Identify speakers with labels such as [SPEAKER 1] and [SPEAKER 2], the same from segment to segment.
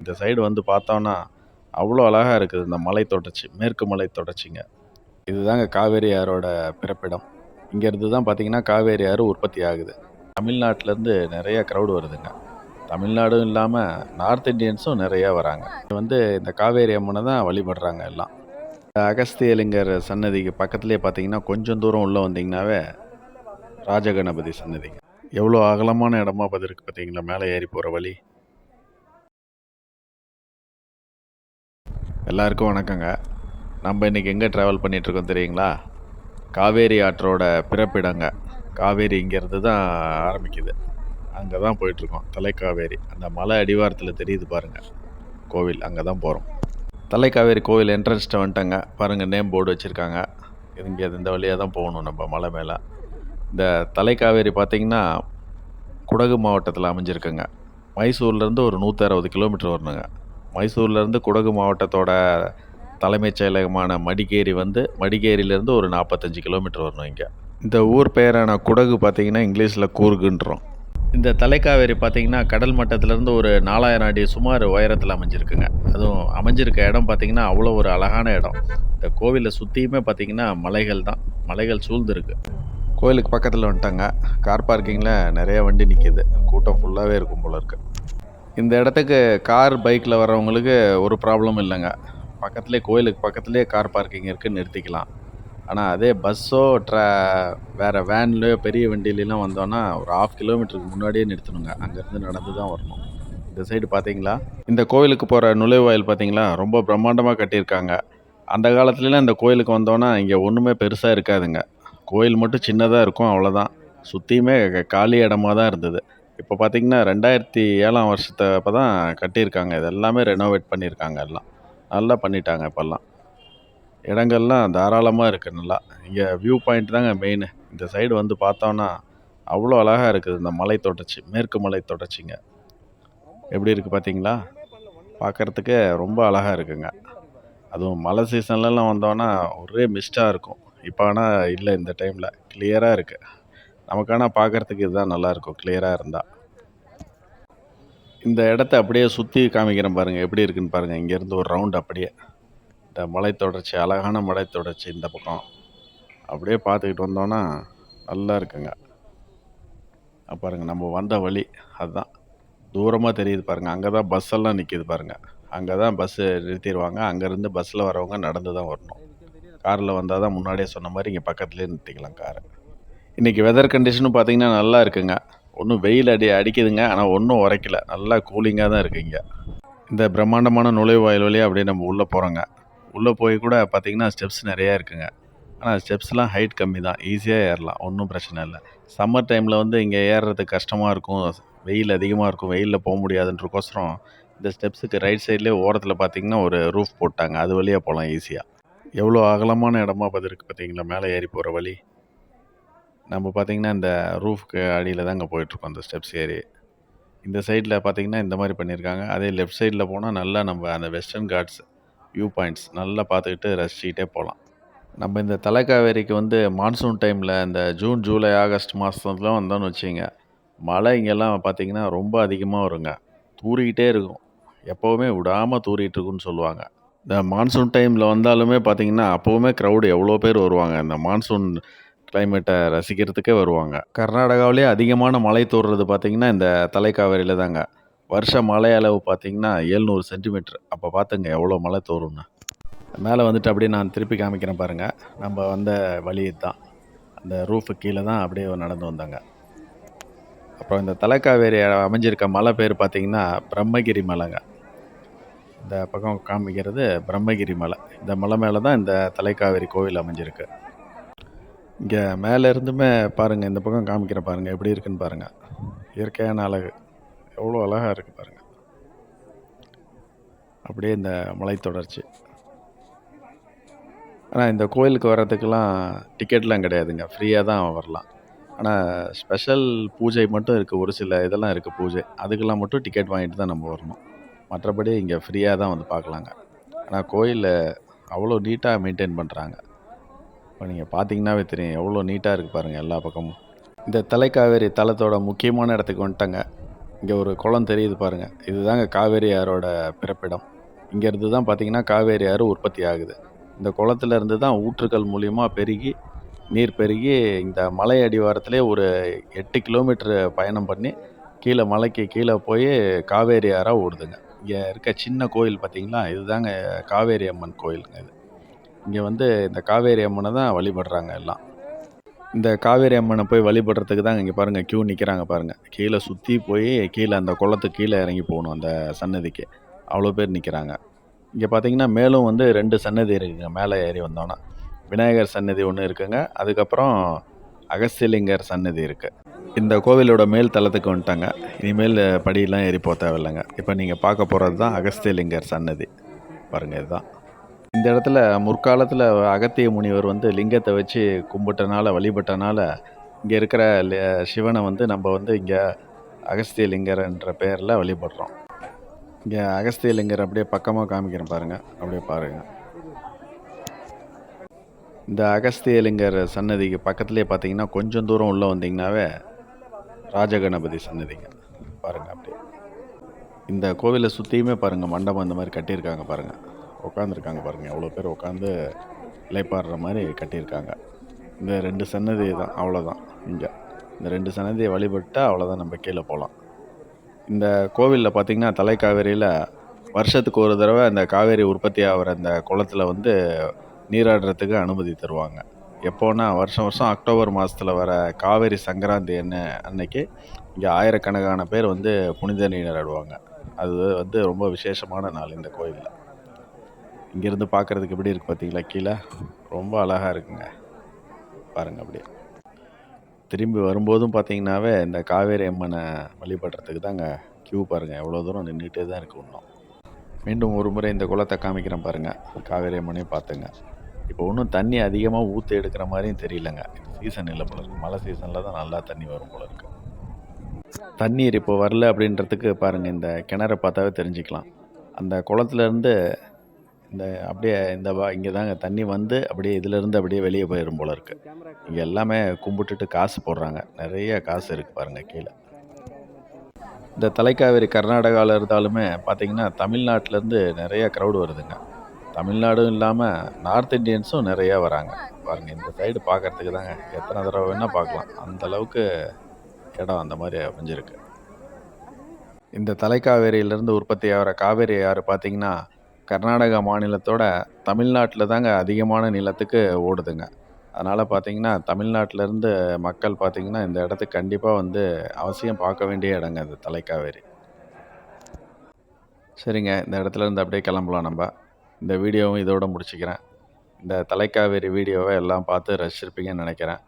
[SPEAKER 1] இந்த சைடு வந்து பார்த்தோன்னா அவ்வளோ அழகாக இருக்குது இந்த மலை தொடர்ச்சி மேற்கு மலை தொடர்ச்சிங்க. இதுதாங்க காவேரி ஆறோட பிறப்பிடம். இங்கேருந்து தான் பார்த்தீங்கன்னா காவேரி ஆறு உற்பத்தி ஆகுது. தமிழ்நாட்டிலேருந்து நிறைய க்ரௌடு வருதுங்க. தமிழ்நாடும் இல்லாமல் நார்த் இந்தியன்ஸும் நிறையா வராங்க. இது வந்து இந்த காவேரி அம்மனை தான் வழிபடுறாங்க எல்லாம். அகஸ்தியலிங்கர் சன்னதிக்கு பக்கத்துலேயே பார்த்தீங்கன்னா கொஞ்சம் தூரம் உள்ளே வந்தீங்கன்னாவே ராஜகணபதி சன்னதிங்க. எவ்வளோ அகலமான இடமா பதிருக்கு பார்த்தீங்களா? மேலே ஏறி போகிற வழி. எல்லாருக்கும் வணக்கங்க. நம்ம இன்றைக்கி எங்கே ட்ராவல் பண்ணிகிட்ருக்கோம் தெரியுங்களா? காவேரி ஆற்றோட பிறப்பிடங்க. காவேரி இங்கேருந்து தான் ஆரம்பிக்குது. அங்கே தான் போயிட்டுருக்கோம். தலைக்காவேரி. அந்த மலை அடிவாரத்தில் தெரியுது பாருங்கள் கோவில். அங்கே தான் போகிறோம் தலைக்காவேரி கோவில் என்ட்ரன்ஸ்ட்டை வந்துட்டங்க. பாருங்கள் நேம் போர்டு வச்சுருக்காங்க. இங்கே இந்த வழியாக தான் போகணும் நம்ம மலை மேலே. இந்த தலைக்காவேரி பார்த்திங்கன்னா குடகு மாவட்டத்தில் அமைஞ்சிருக்குங்க. மைசூர்லேருந்து ஒரு நூற்றி அறுபது கிலோமீட்டர் வரணுங்க. மைசூர்லேருந்து குடகு மாவட்டத்தோட தலைமைச் செயலகமான மடிகேரி வந்து மடிகேரியிலேருந்து ஒரு நாற்பத்தஞ்சு கிலோமீட்டர் வரணும் இங்கே. இந்த ஊர் பெயரான குடகு பார்த்திங்கன்னா இங்கிலீஷில் கூர்குன்றோம். இந்த தலைக்காவேரி பார்த்திங்கன்னா கடல் மட்டத்திலேருந்து ஒரு நாலாயிரம் அடி சுமார் உயரத்தில் அமைஞ்சிருக்குங்க. அதுவும் அமைஞ்சிருக்க இடம் பார்த்திங்கன்னா அவ்வளோ ஒரு அழகான இடம். இந்த கோவிலை சுற்றியுமே பார்த்திங்கன்னா மலைகள் தான். மலைகள் சூழ்ந்துருக்கு. கோயிலுக்கு பக்கத்தில் வந்துட்டாங்க. கார் பார்க்கிங்கில் நிறைய வண்டி நிற்கிது கூட்டம் ஃபுல்லாகவே இருக்கும் போல இருக்குது இந்த இடத்துக்கு கார் பைக்கில் வர்றவங்களுக்கு ஒரு ப்ராப்ளம் இல்லைங்க. பக்கத்துலேயே கோயிலுக்கு பக்கத்துலேயே கார் பார்க்கிங் இருக்குது நிறுத்திக்கலாம். ஆனால் அதே பஸ்ஸோ ட்ரா வேறு வேன்லையோ பெரிய வண்டியிலலாம் வந்தோன்னா ஒரு ஆஃப் கிலோமீட்டருக்கு முன்னாடியே நிறுத்தணுங்க. அங்கேருந்து நடந்து தான் வரணும். இந்த சைடு பார்த்தீங்களா இந்த கோயிலுக்கு போகிற நுழைவாயில் பார்த்தீங்களா ரொம்ப பிரம்மாண்டமாக கட்டியிருக்காங்க. அந்த காலத்துலலாம் இந்த கோயிலுக்கு வந்தோன்னா இங்கே ஒன்றுமே பெருசாக இருக்காதுங்க. கோயில் மட்டும் சின்னதாக இருக்கும் அவ்வளோதான் சுற்றியுமே காலி இடமா தான் இருந்தது. இப்போ பார்த்தீங்கன்னா ரெண்டாயிரத்தி ஏழாம் வருஷத்தை அப்போ தான் கட்டியிருக்காங்க. இது எல்லாமே ரெனோவேட் பண்ணியிருக்காங்க எல்லாம். நல்லா பண்ணிட்டாங்க இப்போல்லாம். இடங்கள்லாம் தாராளமாக இருக்குது நல்லா. இங்கே வியூ பாயிண்ட் தாங்க மெயின் இந்த சைடு வந்து பார்த்தோன்னா அவ்வளோ அழகாக இருக்குது. இந்த மலை தொடர்ச்சி மேற்கு மலை தொடர்ச்சிங்க. எப்படி இருக்குது பார்த்தீங்களா? பார்க்குறதுக்கே ரொம்ப அழகாக இருக்குங்க. அதுவும் மழை சீசன்லலாம் வந்தோன்னா ஒரே மிஸ்டாக இருக்கும். இப்போ ஆனால் இல்லை இந்த டைமில் கிளியராக இருக்குது நமக்கு ஆனால் பார்க்குறதுக்கு இதுதான் நல்லாயிருக்கும் கிளியராக இருந்தால் இந்த இடத்த அப்படியே சுற்றி காமிக்கிறேன் பாருங்கள் எப்படி இருக்குன்னு பாருங்கள் இங்கேருந்து ஒரு ரவுண்ட் அப்படியே இந்த மலை தொடர்ச்சி அழகான மலை தொடர்ச்சி இந்த பக்கம். அப்படியே பார்த்துக்கிட்டு வந்தோன்னா நல்லா இருக்குங்க. பாருங்கள் பாருங்க நம்ம வந்த வழி அதுதான். தூரமாக தெரியுது பாருங்கள் அங்கே தான் பஸ்ஸெல்லாம் நிற்கிது பாருங்கள் அங்கே தான் பஸ்ஸு நிறுத்திடுவாங்க அங்கேருந்து பஸ்ஸில் வரவங்க நடந்து தான் வரணும். காரில் வந்தால் தான் முன்னாடியே சொன்ன மாதிரி இங்கே பக்கத்துலேயே நிறுத்திக்கலாம் காரை. இன்றைக்கி வெதர் கண்டிஷனும் பார்த்தீங்கன்னா நல்லா இருக்குங்க. ஒன்றும் வெயில் அடி அடிக்குதுங்க. ஆனால் ஒன்றும் உரைக்கல. நல்லா கூலிங்காக தான் இருக்குது இங்கே. இந்த பிரம்மாண்டமான நுழைவாயில் வழியாக அப்படியே நம்ம உள்ளே போகிறோங்க உள்ளே போய் கூட பார்த்தீங்கன்னா ஸ்டெப்ஸ் நிறையா இருக்குங்க. ஆனால் ஸ்டெப்ஸ்லாம் ஹைட் கம்மி தான். ஈஸியாக ஏறலாம். ஒன்றும் பிரச்சனை இல்லை. சம்மர் டைமில் வந்து இங்கே ஏறுறதுக்கு கஷ்டமாக இருக்கும். வெயில் அதிகமாக இருக்கும். வெயிலில் போக முடியாதுன்றக்கோசரம் இந்த ஸ்டெப்ஸுக்கு ரைட் சைட்லேயே ஓரத்தில் பார்த்தீங்கன்னா ஒரு ரூஃப் போட்டாங்க. அது வழியாக போகலாம் ஈஸியாக எவ்வளோ அகலமான இடமா பார்த்துருக்கு பார்த்தீங்களா மேலே ஏறி போகிற வழி. நம்ம பார்த்தீங்கன்னா இந்த ரூஃப்க்கு அடியில் தாங்க போயிட்டுருக்கோம் அந்த ஸ்டெப்ஸ் ஏறி. இந்த சைடில் பார்த்தீங்கன்னா இந்த மாதிரி பண்ணியிருக்காங்க. அதே லெஃப்ட் சைடில் போனால் நல்லா நம்ம அந்த வெஸ்டர்ன் காட்ஸ் வியூ பாயிண்ட்ஸ் நல்லா பார்த்துக்கிட்டு ரசிச்சுக்கிட்டே போகலாம். நம்ம இந்த தலைக்காவேரிக்கு வந்து மான்சூன் டைமில் இந்த ஜூன் ஜூலை ஆகஸ்ட் மாதத்துல வந்தோம்னு வச்சுங்க மழை இங்கெல்லாம் பார்த்திங்கன்னா ரொம்ப அதிகமாக வருங்க. தூறிக்கிட்டே இருக்கும். எப்போவுமே விடாமல் தூறிட்டு இருக்குன்னு சொல்லுவாங்க. இந்த மான்சூன் டைமில் வந்தாலுமே பார்த்தீங்கன்னா அப்போவுமே க்ரௌடு எவ்வளோ பேர் வருவாங்க. இந்த மான்சூன் கிளைமேட்டை ரசிக்கிறதுக்கே வருவாங்க. கர்நாடகாவிலே அதிகமான மழை தோறுறது பார்த்தீங்கன்னா இந்த தலைக்காவேரியில் தாங்க. வருஷ மழை அளவு பார்த்தீங்கன்னா ஏழ்நூறு சென்டிமீட்டர். அப்போ பார்த்துங்க எவ்வளோ மழை தோறும்னு மேலே வந்துட்டு அப்படியே நான் திருப்பி காமிக்கிறேன் பாருங்கள் நம்ம வந்த வழி தான் அந்த ரூஃபு கீழே தான் அப்படியே நடந்து வந்தாங்க. அப்புறம் இந்த தலைக்காவேரி அமைஞ்சிருக்க மலை பேர் பார்த்திங்கன்னா பிரம்மகிரி மலைங்க. இந்த பக்கம் காமிக்கிறது பிரம்மகிரி மலை. இந்த மலை மேலே தான் இந்த தலைக்காவேரி கோவில் அமைஞ்சிருக்கு. இங்கே மேலே இருந்துமே பாருங்கள் இந்த பக்கம் காமிக்கிற பாருங்கள் எப்படி இருக்குன்னு பாருங்கள் இயற்கையான அழகு. எவ்வளோ அழகாக இருக்குது பாருங்கள் அப்படியே இந்த மலை தொடர்ச்சி. ஆனால் இந்த கோயிலுக்கு வர்றதுக்கெல்லாம் டிக்கெட்லாம் கிடையாதுங்க. ஃப்ரீயாக தான் வரலாம். ஆனால் ஸ்பெஷல் பூஜை மட்டும் இருக்குது ஒரு சில இதெல்லாம் இருக்குது பூஜை. அதுக்கெல்லாம் மட்டும் டிக்கெட் வாங்கிட்டு தான் நம்ம வரணும். மற்றபடி இங்கே ஃப்ரீயாக தான் வந்து பார்க்கலாங்க. ஆனால் கோயிலில் அவ்வளோ நீட்டாக மெயின்டைன் பண்ணுறாங்க இப்போ நீங்கள் பார்த்தீங்கன்னாவே தெரியும். எவ்வளோ நீட்டாக இருக்குது பாருங்கள் எல்லா பக்கமும். இந்த தலைக்காவேரி தலத்தோட முக்கியமான இடத்துக்கு வந்துட்டாங்க. இங்கே ஒரு குளம் தெரியுது பாருங்கள் இதுதாங்க காவேரி ஆறோட பிறப்பிடம். இங்கேருந்து தான் பார்த்தீங்கன்னா காவேரி ஆறு உற்பத்தி ஆகுது. இந்த குளத்துலேருந்து தான் ஊற்றுக்கள் மூலியமாக பெருகி நீர் பெருகி இந்த மலை அடிவாரத்திலே ஒரு எட்டு கிலோமீட்டர் பயணம் பண்ணி கீழே மலைக்கு கீழே போய் காவேரி ஆறாக ஓடுதுங்க. இங்கே இருக்க சின்ன கோயில் பார்த்தீங்களா இதுதாங்க காவேரி அம்மன் கோயிலுங்க இது. இங்கே வந்து இந்த காவேரி அம்மனை தான் வழிபடுறாங்க எல்லாம். இந்த காவேரி அம்மனை போய் வழிபடுறதுக்கு தான் இங்கே பாருங்கள் க்யூ நிற்கிறாங்க பாருங்கள் கீழே சுற்றி போய் கீழே அந்த குளத்துக்கு கீழே இறங்கி போகணும் அந்த சன்னதிக்கு. அவ்வளோ பேர் நிற்கிறாங்க இங்கே பார்த்தீங்கன்னா மேலும் வந்து ரெண்டு சன்னதி இருக்குங்க. மேலே ஏறி வந்தோன்னா விநாயகர் சன்னதி ஒன்று இருக்குங்க. அதுக்கப்புறம் அகஸ்தியலிங்கர் சன்னதி இருக்குது இந்த கோவிலோட மேல் தளத்துக்கு வந்துட்டாங்க. இனிமேல் படியெல்லாம் ஏறி போக தேவையில்லைங்க. இப்போ நீங்கள் பார்க்க போகிறது தான் அகஸ்தியலிங்கர் சன்னதி. பாருங்கள் இதுதான். இந்த இடத்துல முற்காலத்தில் அகத்திய முனிவர் வந்து லிங்கத்தை வச்சு கும்பிட்டனால வழிபட்டனால இங்கே இருக்கிற சிவனை வந்து நம்ம வந்து இங்கே அகஸ்திய லிங்கர் என்ற பெயரில் வழிபடுறோம். இங்கே அகஸ்திய லிங்கர் அப்படியே பக்கமாக காமிக்கிறேன் பாருங்கள் அப்படியே பாருங்கள் இந்த அகஸ்திய லிங்கர் சன்னதிக்கு பக்கத்துலேயே பார்த்தீங்கன்னா கொஞ்சம் தூரம் உள்ளே வந்தீங்கன்னாவே ராஜகணபதி சன்னதிங்க. பாருங்கள் அப்படியே. இந்த கோவிலை சுற்றியுமே பாருங்கள் மண்டபம் இந்த மாதிரி கட்டியிருக்காங்க பாருங்கள் உட்காந்துருக்காங்க பாருங்கள் எவ்வளோ பேர் உட்காந்து இலைப்பாடுற மாதிரி கட்டியிருக்காங்க. இந்த ரெண்டு சன்னதி தான் அவ்வளோதான். இங்கே. இந்த ரெண்டு சன்னதியை வழிபட்டால் அவ்வளோதான் நம்ம கீழே போகலாம். இந்த கோவிலில் பார்த்திங்கன்னா தலைக்காவேரியில் வருஷத்துக்கு ஒரு தடவை அந்த காவேரி உற்பத்தி ஆகிற அந்த குளத்துல வந்து நீராடுறதுக்கு அனுமதி தருவாங்க. எப்போன்னா வருஷம் வருஷம் அக்டோபர் மாதத்தில் வர காவேரி சங்கராந்தி என்ன அன்னைக்கு இங்கே ஆயிரக்கணக்கான பேர் வந்து புனித நீராடுவாங்க. அது வந்து ரொம்ப விசேஷமான நாள் இந்த கோயிலில் இங்கேருந்து பார்க்குறதுக்கு எப்படி இருக்குது பார்த்தீங்களா? கீழே ரொம்ப அழகாக இருக்குங்க. பாருங்கள் அப்படியே. திரும்பி வரும்போதும் பார்த்தீங்கன்னாவே இந்த காவேரி அம்மனை வழிபடுறதுக்கு தாங்க க்யூ பாருங்கள் எவ்வளோ தூரம் நின்றுட்டே தான் இருக்குது இன்னும். மீண்டும் ஒரு முறை இந்த குளத்தை காமிக்கிறேன் பாருங்கள் காவேரி அம்மனையும் பார்த்துங்க. இப்போ ஒன்றும் தண்ணி அதிகமாக ஊற்றி எடுக்கிற மாதிரியும் தெரியலங்க. சீசன் இல்லை போல இருக்குது மழை சீசனில் தான் நல்லா தண்ணி வரும் போல இருக்கு. தண்ணீர் இப்போ வரல அப்படின்றதுக்கு பாருங்கள் இந்த கிணறை பார்த்தாவே தெரிஞ்சுக்கலாம். அந்த குளத்துலேருந்து இந்த அப்படியே இந்த வா இங்கே தாங்க தண்ணி வந்து அப்படியே இதிலேருந்து அப்படியே வெளியே போயிடும் போல இருக்குது இங்கே எல்லாமே கும்பிட்டுட்டு காசு போடுறாங்க. நிறைய காசு இருக்குது பாருங்கள் கீழே. இந்த தலைக்காவேரி கர்நாடகாவில் இருந்தாலுமே பார்த்தீங்கன்னா தமிழ்நாட்டிலேருந்து நிறைய க்ரௌடு வருதுங்க. தமிழ்நாடும் இல்லாமல் நார்த் இந்தியன்ஸும் நிறையா வராங்க. பாருங்கள் இந்த சைடு பார்க்குறதுக்கு தாங்க. எத்தனை தடவை வேணால் பார்க்கலாம் அந்தளவுக்கு இடம் அந்த மாதிரி அமைஞ்சிருக்கு. இந்த தலைக்காவேரியிலேருந்து உற்பத்தி ஆகிற காவேரி ஆறு பார்த்தீங்கன்னா கர்நாடகா மாநிலத்தோட தமிழ்நாட்டில் தாங்க அதிகமான நிலத்துக்கு ஓடுதுங்க. அதனால் பார்த்தீங்கன்னா தமிழ்நாட்டிலேருந்து மக்கள் பார்த்தீங்கன்னா இந்த இடத்துக்கு கண்டிப்பாக வந்து அவசியம் பார்க்க வேண்டிய இடங்க இந்த தலைக்காவேரி. சரிங்க இந்த இடத்துல இருந்து அப்படியே கிளம்பலாம் நம்ம. இந்த வீடியோவும் இதோட முடிச்சுக்கிறேன். இந்த தலைக்காவேரி வீடியோவை எல்லாம் பார்த்து ரசிச்சிருப்பீங்கன்னு நினைக்கிறேன்.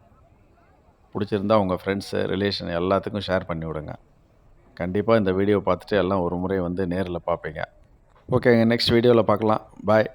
[SPEAKER 1] பிடிச்சிருந்தா உங்கள் ஃப்ரெண்ட்ஸு ரிலேஷன் எல்லாத்துக்கும் ஷேர் பண்ணி விடுங்க கண்டிப்பாக இந்த வீடியோ பார்த்துட்டு எல்லாம் ஒரு முறை வந்து நேரில் பார்ப்பீங்க. ஓகேங்க நெக்ஸ்ட் வீடியோவில் பார்க்கலாம். பாய்